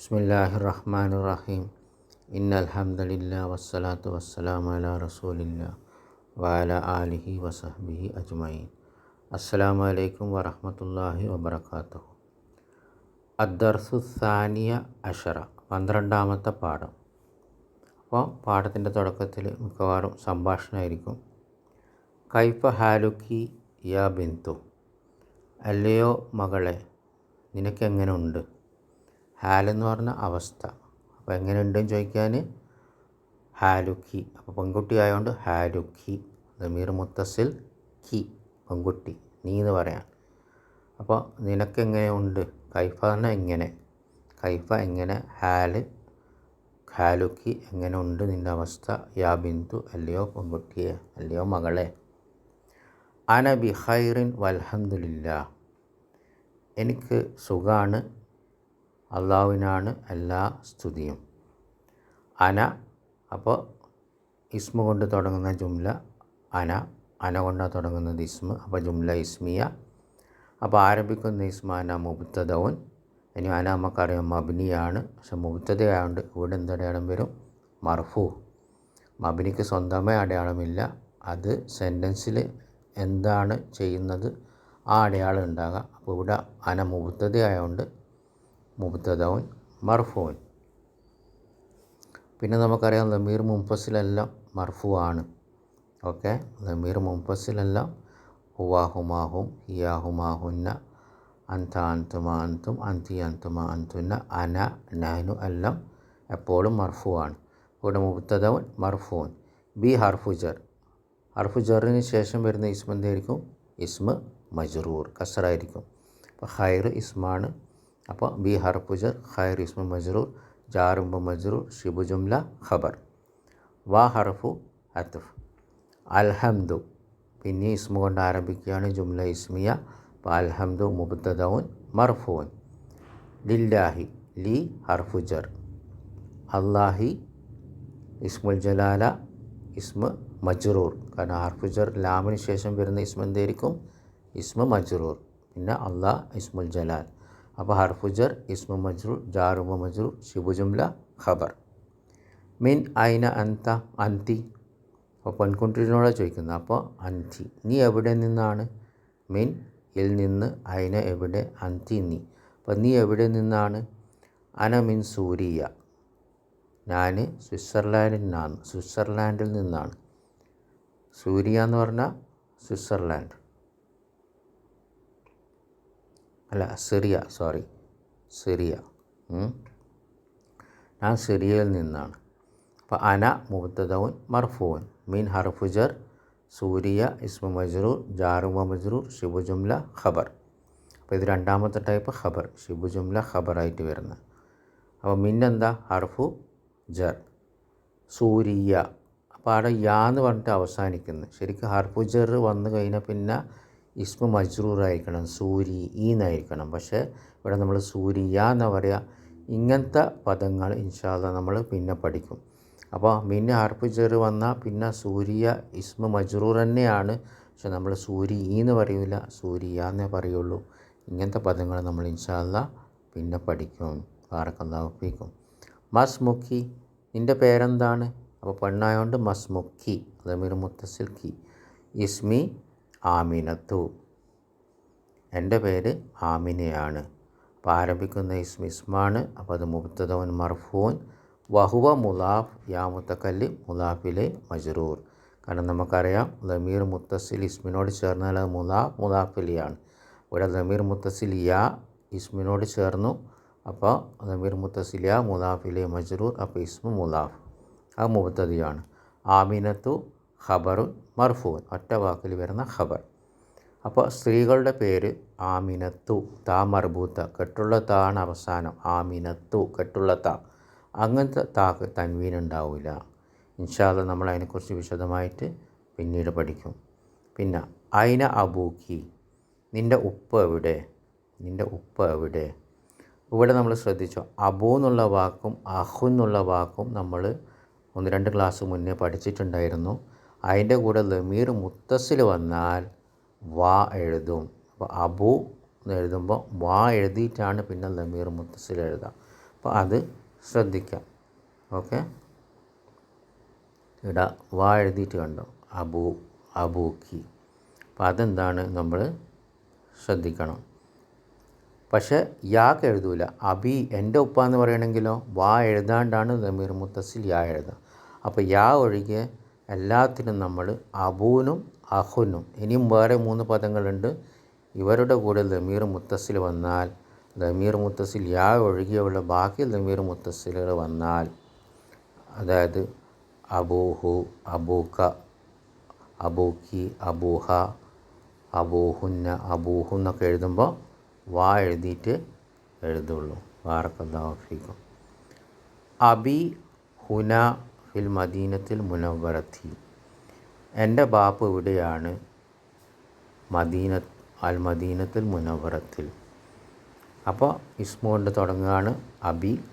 ബിസ്മില്ലാഹിർ റഹ്മാൻ റഹീം ഇന്ന അലഹമ്മദില്ല വസ്സലാത്തു വസ്സലാമു അലാ റസൂലില്ല വാല ആലിഹി വസഹ്ബിഹി അജ്മഈൻ. അസ്സലാമു അലൈക്കും വറഹമത്തല്ലാഹി വബറകാതുഹു അദ്ദർസു സാനിയ അഷറ പന്ത്രണ്ടാമത്തെ പാഠം. അപ്പോൾ പാഠത്തിന്റെ തുടക്കത്തിൽ മിക്കവാറും സംഭാഷണമായിരിക്കും. കൈഫ ഹാലുക്കി യാ ബിന്തു? അല്ലയോ മകളെ നിനക്കെങ്ങനെ ഉണ്ട് ഹാലെന്ന് പറഞ്ഞ അവസ്ഥ. അപ്പോൾ എങ്ങനെയുണ്ടെന്ന് ചോദിക്കാൻ ഹാലുക്കി. അപ്പോൾ പെൺകുട്ടി ആയതുകൊണ്ട് ഹാലുക്കി. ദമീർ മുത്തസിൽ കി. പെൺകുട്ടി. നീ എന്ന് പറയാൻ അപ്പോൾ നിനക്കെങ്ങനെയുണ്ട്? കൈഫ പറഞ്ഞാൽ എങ്ങനെ? കൈഫ എങ്ങനെ? ഹാൽ ഹാലുക്കി എങ്ങനെ ഉണ്ട് നിന്റെ അവസ്ഥ? യാ ബിന്ദു അല്ലയോ പെൺകുട്ടിയെ? അല്ലയോ മകളെ? അന ബിഹൈറിൻ വൽഹന്ദില്ല എനിക്ക് സുഖാണ്. അള്ളാഹുവിനാണ് എല്ലാ സ്തുതിയും. അന അപ്പോൾ ഇസ്മ കൊണ്ട് തുടങ്ങുന്ന ജുംല അന അന കൊണ്ടാണ് തുടങ്ങുന്നത് ഇസ്മ അപ്പോൾ ജുംല ഇസ്മിയ. അപ്പോൾ ആരംഭിക്കുന്ന ഇസ്മ അന മുബത്തദവൻ ഇനി അന നമുക്കറിയാം മബിനിയാണ്. പക്ഷെ മുബത്തതയായതുകൊണ്ട് ഇവിടെ എന്ത് അടയാളം വരും? മർഫു. മബിനിക്ക് സ്വന്തമായി അടയാളമില്ല. അത് സെന്റൻസിൽ എന്താണ് ചെയ്യുന്നത്? ആ അടയാളം ഉണ്ടാകാം. അപ്പോൾ ഇവിടെ അന മുബത്തതയായതുകൊണ്ട് മുബത്തദവൻ മർഫുവൻ പിന്നെ നമുക്കറിയാം ലമീർ മുംഫസിലെല്ലാം മർഫു ആണ് ഓക്കെ? ലമീർ മുംഫസിലെല്ലാം ഹുവാഹുമാഹും ഹിയാഹുമാഹുന്ന അന്ത അന്തുമ അന്തും അന്തി അന്തുമ അന്തുന്ന അന നാനു എല്ലാം എപ്പോഴും മർഫു ആണ് ഇവിടെ മുബ്തദവൻ മർഫൂൻ ബി ഹർഫുജർ ഹർഫുജറിന് ശേഷം വരുന്ന ഇസ്മ എന്തായിരിക്കും ഇസ്മ മജ്റൂർ കസറായിരിക്കും. അപ്പോൾ ഹൈർ ഇസ്മാണ് അപ്പോൾ ബി ഹർഫുജർ ഖൈർ ഇസ്മു മജ്റൂർ ജാറുമ്പ മജ്റൂർ ഷിബു ജുംല ഖബർ. വാ ഹർഫു അത്ഫ്. അൽഹംദു. പിന്നെ ഇസ്മു കൊണ്ട് ആരംഭിക്കുകയാണ് ജുംല ഇസ്മിയ. അപ്പോൾ അൽഹംദു മുബ്തദൗൻ മർഫൂൻ. ലില്ലാഹി ലി ഹർഫുജർ അള്ളാഹി ഇസ്മുൽ ജലാല ഇസ്മ മജ്റൂർ. കാരണം ഹർഫുജർ ലാമിന് ശേഷം വരുന്ന ഇസ്മ എന്തായിരിക്കും ഇസ്മ മജ്റൂർ. പിന്നെ അള്ളാഹ് ഇസ്മുൽ ജലാൽ. അപ്പോൾ ഹർഫുജർ ഇസ്മു മജ്റു ജാറുമ മജ്റു ഷിബു ജുംല ഖബർ. മിൻ ഐന അന്ത? അന്തി. അപ്പോൾ പെൺകുട്ടിനോടാണ് ചോദിക്കുന്നത്. അപ്പോൾ അന്തി. നീ എവിടെ നിന്നാണ്? മിൻ ഇൽ നിന്ന് ഐന എവിടെ? അന്തി നീ. അപ്പോൾ നീ എവിടെ നിന്നാണ്? അന മിൻ സൂരിയ. ഞാൻ സ്വിറ്റ്സർലാൻഡിൽ നിന്നാണ്. സ്വിറ്റ്സർലാൻഡിൽ നിന്നാണ്. സൂര്യ എന്ന് പറഞ്ഞാൽ സ്വിറ്റ്സർലാൻഡ്. അല്ല സിറിയ സോറി സിറിയ. ഞാൻ സിറിയയിൽ നിന്നാണ്. അപ്പോൾ അന മുബത്തദൗൻ മർഫൂൻ. മീൻ ഹർഫുജർ സൂര്യ ഇസ്മ മജ്റൂർ ജാറുമ മജ്റൂർ ഷിബു ജുംല ഖബർ. അപ്പോൾ ഇത് രണ്ടാമത്തെ ടൈപ്പ് ഖബർ ഷിബു ജുംല ഖബറായിട്ട് വരുന്നത് അപ്പോൾ മിൻ എന്താ? ഹർഫു ജർ. സൂരിയ. അപ്പോൾ അവിടെ യാ എന്ന് പറഞ്ഞിട്ട് അവസാനിക്കുന്നത് ശരിക്കും ഹർഫു ജർ വന്നു കഴിഞ്ഞാൽ പിന്നെ ഇസ്മ മജ്റൂർ ആയിരിക്കണം സൂരി ഈന്നായിരിക്കണം പക്ഷേ ഇവിടെ നമ്മൾ സൂര്യ എന്ന് പറയുക ഇങ്ങനത്തെ പദങ്ങൾ ഇൻഷാല്ല നമ്മൾ പിന്നെ പഠിക്കും. അപ്പോൾ പിന്നെ ഹർപ്പ് ചെറു വന്നാൽ പിന്നെ സൂര്യ ഇസ്മ മജ്റൂർ തന്നെയാണ്. പക്ഷെ നമ്മൾ സൂരി എന്ന് പറയില്ല സൂര്യ എന്നേ പറയുള്ളൂ. ഇങ്ങനത്തെ പദങ്ങൾ നമ്മൾ ഇൻഷാല്ല പിന്നെ പഠിക്കും. പാറക്കല്ലാപ്പിക്കും മസ് മുക്കി നിന്റെ പേരെന്താണ്? അപ്പോൾ പെണ്ണായതുകൊണ്ട് മസ് മുക്കി അതമീർ മുത്തസിൽ കി ഇസ്മി ആമിനത്തു. എന്റെ പേര് ആമിനയാണ്. അപ്പോൾ ആരംഭിക്കുന്ന ഇസ്മ ഇസ്മാണ്. അപ്പോൾ അത് മുബ്തദവൻ മർഫൂൻ. വഹുവ മുലാഫ് യാ മുത്തക്കല്ലി മുലാഫിലെ മജ്റൂർ. കാരണം നമുക്കറിയാം ലമീർ മുത്തസിൽ ഇസ്മിനോട് ചേർന്നാൽ അത് മുലാഫ് മുലാഫിലിയാണ്. ഇവിടെ ലമീർ മുത്തസിൽ യാ ഇസ്മിനോട് ചേർന്നു. അപ്പോൾ ലമീർ മുത്തസിൽ യാ മുലാഫിലെ മജ്റൂർ. അപ്പോൾ ഇസ്മു മുലാഫ്. അത് മുബത്തതിയാണ് ആമിനത്തു ഖബറുൻ മർഫൂൻ ഒറ്റ വാക്കിൽ വരുന്ന ഖബർ. അപ്പോൾ സ്ത്രീകളുടെ പേര് ആമിനത്തു താ മർബൂത്ത കെട്ടുള്ള താണ് അവസാനം ആമിനത്തു കെട്ടുള്ള താ. അങ്ങനത്തെ താക്ക് തൻവീൻ ഉണ്ടാവില്ല ഇൻഷാല്ല നമ്മൾ അതിനെക്കുറിച്ച് വിശദമായിട്ട് പിന്നീട് പഠിക്കും. പിന്നെ അയിന അബൂക്കി നിന്റെ ഉപ്പ് എവിടെ? നിന്റെ ഉപ്പ് എവിടെ? ഇവിടെ നമ്മൾ ശ്രദ്ധിച്ചു അബൂ എന്നുള്ള വാക്കും അഹു എന്നുള്ള വാക്കും നമ്മൾ ഒന്ന് രണ്ട് ക്ലാസ് മുന്നേ പഠിച്ചിട്ടുണ്ടായിരുന്നു. അതിന്റെ കൂടെ ലമീർ മുത്തസിൽ വന്നാൽ വാ എഴുതും. അപ്പോൾ അബു എന്ന് എഴുതുമ്പോൾ വാ എഴുതിയിട്ടാണ് പിന്നെ ലമീർ മുത്തസിൽ എഴുതുക അപ്പോൾ അത് ശ്രദ്ധിക്കാം. ഓക്കെ? ഇടാ വാ എഴുതിയിട്ട് കണ്ടോ? അബു അബൂക്കി. അപ്പോൾ അതെന്താണ് നമ്മൾ ശ്രദ്ധിക്കണം. പക്ഷേ യാക്ക് എഴുതൂല. അബി എന്റെ ഉപ്പ എന്ന് പറയണമെങ്കിലോ വാ എഴുതാണ്ടാണ് ലമീർ മുത്തസിൽ യാ എഴുതുക അപ്പോൾ യാ ഒഴികെ എല്ലാത്തിനും നമ്മൾ അബൂനും അഹുനും. ഇനിയും വേറെ മൂന്ന് പദങ്ങളുണ്ട്. ഇവരുടെ കൂടെ ദമീർ മുത്തസിൽ വന്നാൽ ദമീർ മുത്തസിൽ യാ ഒഴികെയുള്ള ബാക്കി ദമീർ മുത്തസിലുകൾ വന്നാൽ അതായത് അബൂഹു അബൂക്ക അബൂക്കി അബൂഹ അബൂഹുന്ന അബൂഹു എന്നൊക്കെ എഴുതുമ്പോൾ വാ എഴുതിയിട്ട് എഴുതുള്ളൂ. വാറക്കല്ലാഫിക്കും അബി ഹുന ഫിൽ മദീനത്തിൽ മുനവറത്തി എന്റെ ബാപ്പ് ഇവിടെയാണ് മദീന അൽ മദീനത്തിൽ മുനവറത്തിൽ അപ്പോൾ ഇസ്മു കൊണ്ട് തുടങ്ങുകയാണ് അബി.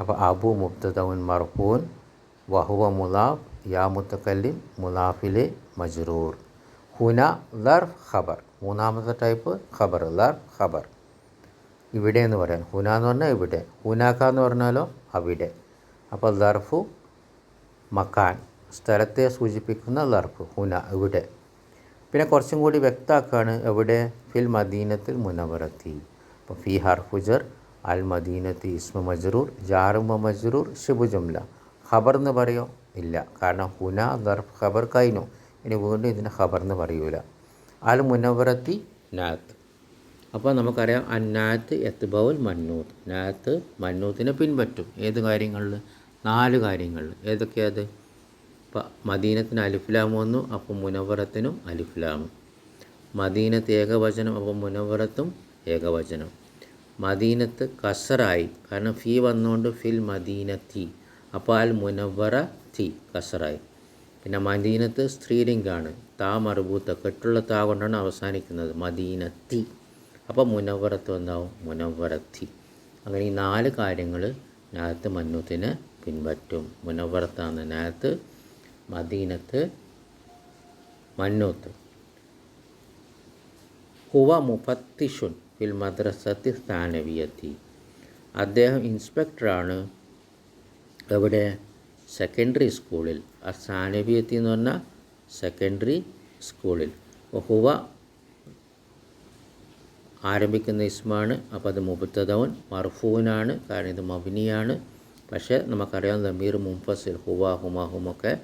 അപ്പോൾ അബു മുബ്തദൗൻ മർഫൂൻ വഹുവ മുലാഫ് യാ മുത്തക്കല്ലിം മുലാഫിലെ മജ്റൂർ. ഹുന ലർഫ് ഖബർ. മൂന്നാമത്തെ ടൈപ്പ് ഖബർ ലർഫ് ഖബർ. ഇവിടെ എന്ന് പറയാൻ ഹുന എന്ന് പറഞ്ഞാൽ ഇവിടെ. ഹുനാക്ക എന്ന് പറഞ്ഞാലോ അവിടെ. അപ്പോൾ ലർഫു മക്കാൻ. സ്ഥലത്തെ സൂചിപ്പിക്കുന്ന ലർഫ് ഹുന ഇവിടെ പിന്നെ കുറച്ചും കൂടി വ്യക്തമാക്കുകയാണ് എവിടെ? ഫിൽ മദീനത്തിൽ മുനവറത്തി. അപ്പോൾ ഫി ഹർഫുജർ അൽ മദീനത്തി ഇസ്മ മജ്റൂർ ജാറുമ മജ്റൂർ ഷിബു ജുംല. ഖബർ എന്ന് പറയോ? ഇല്ല. കാരണം ഹുന ദർഫ് ഖബർ കഴിഞ്ഞു. ഇനി വീണ്ടും ഇതിന് ഖബർ എന്ന് പറയൂല. അൽ മുനവറത്തി നാത്ത്. അപ്പോൾ നമുക്കറിയാം അന്നാത്ത് എത്തുബൗൽ മന്നൂത്ത്. നാത്ത് മന്നൂത്തിനെ പിൻപറ്റും. ഏത് കാര്യങ്ങളിൽ? നാല് കാര്യങ്ങൾ. ഏതൊക്കെയത് മദീനത്തിന് അലിഫ്ലാം വന്നു അപ്പം മുനവറത്തിനും അലിഫ്ലാം മദീനത്ത് ഏകവചനം അപ്പം മുനവറത്തും ഏകവചനം. മദീനത്ത് കസറായി കാരണം ഫീ വന്നുകൊണ്ട് ഫിൽ മദീനത്തി. അപ്പോൾ അൽ മുനവറ തി കസറായി പിന്നെ മദീനത്ത് സ്ത്രീലിംഗാണ്. താ മറുപൂത്ത കെട്ടുള്ള താ കൊണ്ടാണ് അവസാനിക്കുന്നത്. മദീനത്തി. അപ്പോൾ മുനവറത്ത് എന്താവും? മുനവറത്തി. അങ്ങനെ ഈ നാല് കാര്യങ്ങൾ നാത്ത് മന്നൂത്തിന് പിൻപറ്റും. മുനവർത്താന നേരത്ത് മദീനത്ത് മന്നൂത്ത്. ഹുവ മുഫത്തിഷുൻ ഫിൽ മദ്രസത്തി സ്ഥാനവിയെത്തി. അദ്ദേഹം ഇൻസ്പെക്ടറാണ്. എവിടെ? സെക്കൻഡറി സ്കൂളിൽ. ആ സ്ഥാനവിയെത്തി എന്ന് പറഞ്ഞാൽ സെക്കൻഡറി സ്കൂളിൽ. ഹുവ ആരംഭിക്കുന്ന ഇസ്മാണ്. അപ്പോൾ അത് മുബത്തതവൻ മർഫൂനാണ്. കാരണം ഇത് മബിനിയാണ്. പക്ഷേ നമുക്കറിയാം ദമീർ മുംഫസിൽ ഹുവ ഹുമ ഹുമൊക്കെ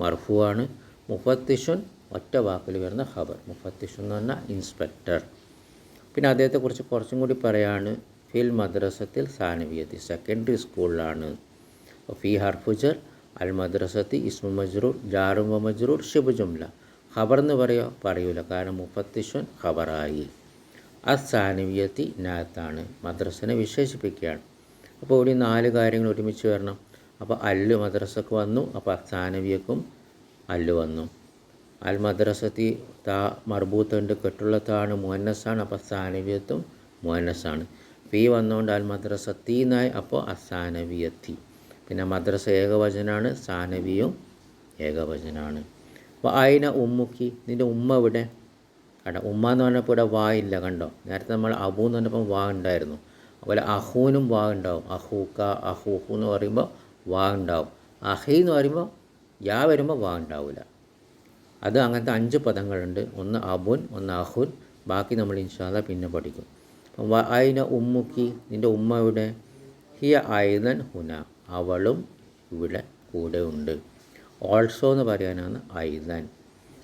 മർഫു ആണ് മുഫത്തിഷുൻ ഒറ്റ വാക്കിൽ വരുന്ന ഖബർ. മുഫത്തിഷു എന്ന് പറഞ്ഞാൽ ഇൻസ്പെക്ടർ. പിന്നെ അദ്ദേഹത്തെക്കുറിച്ച് കുറച്ചും കൂടി പറയാണ്. ഫിൽ മദ്രസത്തിൽ സാനവിയത്തി സെക്കൻഡറി സ്കൂളിലാണ്. ഫി ഹർഫുജർ അൽ മദ്രസത്തി ഇസ്മു മജ്റൂർ ജാറുമ മജ്റൂർ ഷിബു ജുംല. ഖബർ എന്ന് പറയോ? പറയൂല. കാരണം മുഫത്തിഷുൻ ഖബറായി. അസാനവിയത്തി നാത്താണ്. മദ്രസനെ വിശേഷിപ്പിക്കുകയാണ്. അപ്പോൾ ഇവിടെ നാല് കാര്യങ്ങൾ ഒരുമിച്ച് വരണം. അപ്പോൾ അല്ല് മദ്രസക്ക് വന്നു അപ്പോൾ സാനവിയക്കും അല്ല് വന്നു. അൽ മദ്രസത്തി താ മർബൂത്തുണ്ട് കെട്ടുള്ള താണ് മുഹന്നസാണ് അപ്പോൾ സാനവിയത്തും മുഹന്നസാണ് പി വന്നുകൊണ്ട് അൽ മദ്രസത്തി എന്നായി അപ്പോൾ അസാനവിയത്തി പിന്നെ മദ്രസ ഏകവചനാണ് സാനവിയും ഏകവചനാണ്. അപ്പോൾ അയിന ഉമ്മുക്കി നിന്റെ ഉമ്മ ഇവിടെ കണ്ട ഉമ്മ എന്ന് പറഞ്ഞപ്പോൾ ഇവിടെ വായില്ല കണ്ടോ? നേരത്തെ നമ്മൾ അബു എന്ന് പറഞ്ഞപ്പോൾ വാ ഉണ്ടായിരുന്നു. അതുപോലെ അഹൂനും വാ ഉണ്ടാവും അഹൂക്ക അഹൂഹു എന്ന് പറയുമ്പോൾ വാ ഉണ്ടാവും അഹി എന്ന് പറയുമ്പോൾ യാ വരുമ്പോൾ വാ ഉണ്ടാവില്ല അത് അങ്ങനത്തെ അഞ്ച് പദങ്ങളുണ്ട്. ഒന്ന് അബുൻ ഒന്ന് അഹുൻ. ബാക്കി നമ്മൾ ഇൻഷാല്ല പിന്നെ പഠിക്കും. അപ്പം അയിന ഉമ്മുക്കി നിന്റെ ഉമ്മ ഇവിടെ ഹിയ ഐതൻ ഹുന. അവളും ഇവിടെ കൂടെ ഉണ്ട്. ഓൾസോ എന്ന് പറയാനാണ് ഐതൻ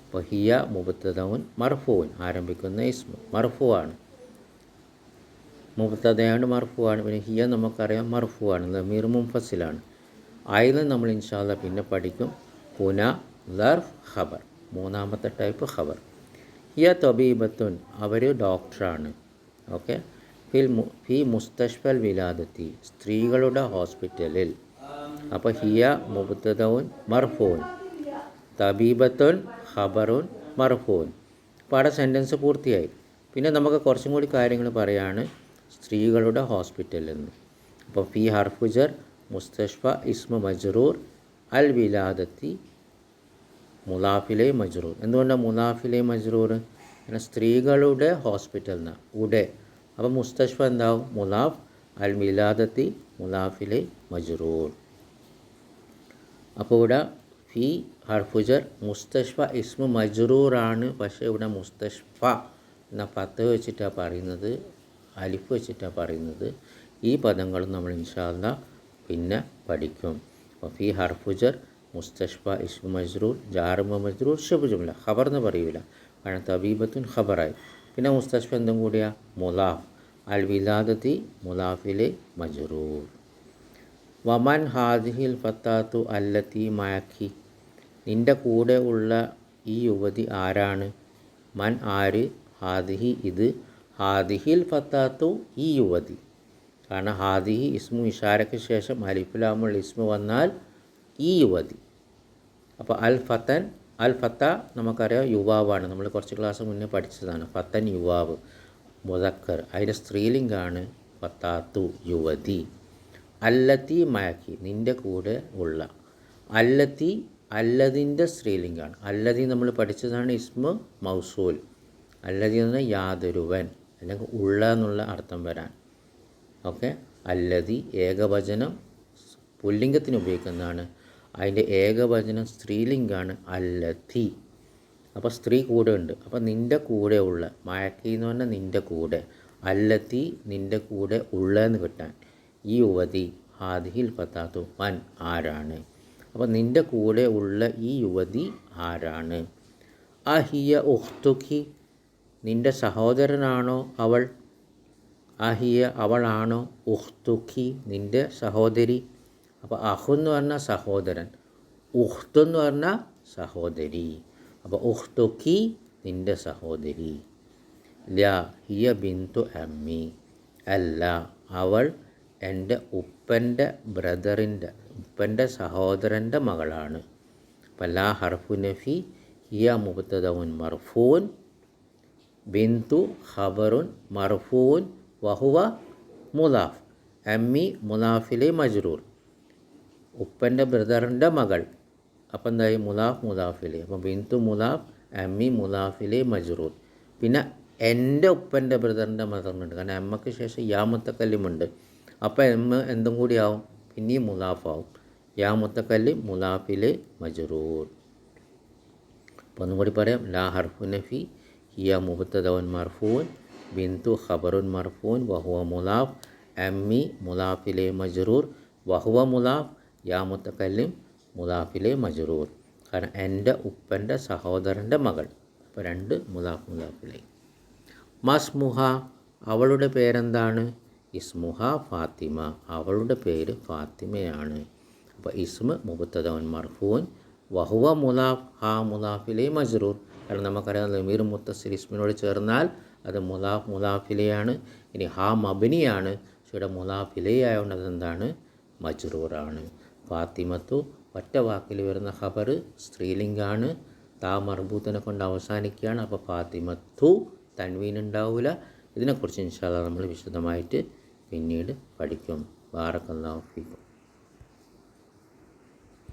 അപ്പോൾ ഹിയ മുബത്തതവും മർഫൂൻ. ആരംഭിക്കുന്ന ഇസ്മു. മർഫു ആണ് മുബത്തതയാണ് മർഫുവാണ്. പിന്നെ ഹിയ നമുക്കറിയാം മർഫുവാണ്. ലമീർ മുംഫസിലാണ് ആയത് നമ്മൾ ഇൻഷാല്ല പിന്നെ പഠിക്കും. ഹുന ലർഫ് ഖബർ. മൂന്നാമത്തെ ടൈപ്പ് ഖബർ. ഹിയ തൊബീബത്തുൻ. അവർ ഡോക്ടറാണ്. ഓക്കെ? ഫിൽ ഫി മുസ്തഷ്ഫൽ വിലാദത്തി. സ്ത്രീകളുടെ ഹോസ്പിറ്റലിൽ. അപ്പോൾ ഹിയ മുബത്തതവുൻ മർഫൂൻ. തബീബത്തുൻ ഖബറുൻ മർഫൂൻ. അപ്പോൾ അവിടെ സെന്റൻസ് പൂർത്തിയായി. പിന്നെ നമുക്ക് കുറച്ചും കൂടി കാര്യങ്ങൾ പറയാണ്. സ്ത്രീകളുടെ ഹോസ്പിറ്റലിൽ നിന്ന്. അപ്പോൾ ഫി ഹർഫുജർ മുസ്തഷ്ഫ ഇസ്മ മജ്റൂർ അൽ വിലാദത്തി മുലാഫിലെ മജ്റൂർ. എന്തുകൊണ്ടാണ് മുലാഫിലെ മജ്റൂർ? അങ്ങനെ സ്ത്രീകളുടെ ഹോസ്പിറ്റൽ എന്നാണ് ഉടെ. അപ്പോൾ മുസ്തഷ്ഫ എന്താവും? മുലാഫ് അൽ മിലാദത്തി മുലാഫിലെ മജ്റൂർ. അപ്പോൾ ഇവിടെ ഫി ഹർഫുജർ മുസ്തഷ്ഫ ഇസ്മു മജ്റൂറാണ്. പക്ഷേ ഇവിടെ മുസ്തഷ്ഫ എന്ന പത്ത് വെച്ചിട്ടാണ് പറയുന്നത്. അലിഫ് വെച്ചിട്ടാണ് പറയുന്നത്. ഈ പദങ്ങൾ നമ്മൾ ഇൻഷാല്ല പിന്നെ പഠിക്കും. ഫി ഹർഫുജർ മുസ്തഷ്ഫ ഇസ്മു മജ്റൂർ ജാറുമ മജ്റൂർ ഷബ് ജുംല. ഖബർ എന്ന് പറയൂല. കാരണം തബീബത്തുൻ ഖബറായി. പിന്നെ മുസ്തഷ്ഫ എന്തും കൂടിയാ? മുലാഫ്. അൽ വിലാദത്തി മുലാഫിലെ മജ്റൂർ. വമൻ ഹാദിഹിൽ ഫത്താത്തു അല്ലത്തി മയക്കി നിന്റെ കൂടെ ഉള്ള ഈ യുവതി ആരാണ്? മൻ ആര്? ഹാദിഹി ഇത് ഹാദിഹിൽ ഫത്താത്തു ഈ യുവതി. കാരണം ഹാദിഹി ഇസ്മു ഇഷാരയ്ക്ക് ശേഷം അലിഫുലാമുൾ ഇസ്മു വന്നാൽ ഈ യുവതി. അപ്പോൾ അൽ ഫത്തൻ അൽ ഫത്ത നമുക്കറിയാം യുവാവാണ്. നമ്മൾ കുറച്ച് ക്ലാസ് മുന്നേ പഠിച്ചതാണ്. ഫത്തൻ യുവാവ് മുതക്കർ അതിന്റെ സ്ത്രീലിംഗാണ് ഫത്താത്തു യുവതി. അല്ലത്തി മയക്കി നിന്റെ കൂടെ ഉള്ള. അല്ലത്തി അല്ലതിന്റെ സ്ത്രീലിംഗാണ്. അല്ലതി നമ്മൾ പഠിച്ചതാണ് ഇസ്മു മൗസൂൽ. അല്ലതി എന്ന് പറഞ്ഞാൽ യാതൊരുവൻ. അല്ലെങ്കിൽ ഉള്ള എന്നുള്ള അർത്ഥം വരാൻ. ഓക്കെ? അല്ലതി ഏകവചനം പുല്ലിംഗത്തിന് ഉപയോഗിക്കുന്നതാണ്. അതിന്റെ ഏകവചനം സ്ത്രീലിംഗാണ് അല്ലതി. അപ്പോൾ സ്ത്രീ കൂടെ ഉണ്ട്. അപ്പോൾ നിന്റെ കൂടെ ഉള്ള എന്ന് പറഞ്ഞാൽ നിന്റെ കൂടെ അല്ലത്തി നിന്റെ കൂടെ ഉള്ള എന്ന് കിട്ടാൻ. ഈ യുവതി ഹാദിഹിൽ ഫത്താത്തു വൻ ആരാണ്? അപ്പോൾ നിന്റെ കൂടെ ഉള്ള ഈ യുവതി ആരാണ്? അഹിയ ഉഖ്തുഖി നിന്റെ സഹോദരനാണോ അവൾ? അഹിയ അവളാണോ? ഉഹ്തുഖി നിന്റെ സഹോദരി. അപ്പോൾ അഹു എന്ന് പറഞ്ഞാൽ സഹോദരൻ ഉഖ്തു എന്ന് പറഞ്ഞാൽ സഹോദരി. അപ്പോൾ ഉഹ്തുഖി നിന്റെ സഹോദരി. ല ഹിയ ബിന്തു അമ്മി. അല്ല അവൾ എന്റെ ഉപ്പന്റെ ബ്രദറിന്റെ ഉപ്പന്റെ സഹോദരന്റെ മകളാണ്. അപ്പോൾ ലാ ഹർഫു നഫി ഹിയ മുബത്തദവുൻ മർഫൂൻ. ബിന്തു ഖബറുൻ മർഫൂൻ വഹുവ മുലാഫ് അമ്മി മുലാഫിലെ മജ്റൂർ. ഉപ്പന്റെ ബ്രദറിന്റെ മകൾ. അപ്പം എന്തായി? മുലാഫ് മുലാഫിലെ അപ്പം ബിന്തു മുലാഫ് അമ്മി മുലാഫിലെ മജ്റൂർ. പിന്നെ എന്റെ ഉപ്പന്റെ ബ്രദറിന്റെ മദറിനുണ്ട് കാരണം അമ്മയ്ക്ക് ശേഷം യാമുത്തക്കല്ലുമുണ്ട്. അപ്പോൾ എമ്മ എന്തും കൂടി ആവും? പിന്നെയും മുലാഫാവും യാമുത്തക്കല്ല് മുലാഫിലെ മജ്റൂർ. അപ്പോൾ ഒന്നും കൂടി പറയാം. ലാ ഹർഫു നഫി ഹിയ മുബത്തദവൻ മർഫൂൻ ബിന്തു ഖബറുൻ മർഫൂൻ വഹുവ മുലാഫ് അമ്മി മുലാഫിലെ മജ്റൂർ വഹുവ മുലാഫ് യാ മുത്തക്കല്ലിം മുലാഫിലെ മജ്റൂർ കാരണം എന്റെ ഉപ്പന്റെ സഹോദരന്റെ മകൾ അപ്പോൾ രണ്ട് മുലാഫ് മുലാഫിലെ മസ്മുഹ അവളുടെ പേരെന്താണ് ഇസ്മുഹ ഫാത്തിമ അവളുടെ പേര് ഫാത്തിമയാണ് അപ്പോൾ ഇസ്മ മുബത്തദവൻ മർഫൂൻ വഹുവ മുലാഫ് ഹാ മുലാഫിലെ മജ്റൂർ കാരണം നമുക്കറിയാം ലമീർ മുത്തസിൽ ഇസ്മിനോട് ചേർന്നാൽ അത് മുലാഫ് മുലാഫിലയാണ്. ഇനി ഹാ മബിനിയാണ്. പക്ഷേ ഇവിടെ മുലാഫിലെ ആയതുകൊണ്ട് അതെന്താണ്? മജ്റൂറാണ്. ഫാത്തിമത്തു ഒറ്റ വാക്കിൽ വരുന്ന ഖബർ സ്ത്രീലിംഗാണ്. താ മർബൂത്തിനെ കൊണ്ട് അവസാനിക്കുകയാണ്. അപ്പോൾ ഫാത്തിമത്തു തൻവീൻ ഉണ്ടാവില്ല ഇതിനെക്കുറിച്ച് ഇൻഷാല്ല നമ്മൾ വിശദമായിട്ട് പിന്നീട് പഠിക്കും. ബാറക്കല്ലാഹു ഫീക്കും.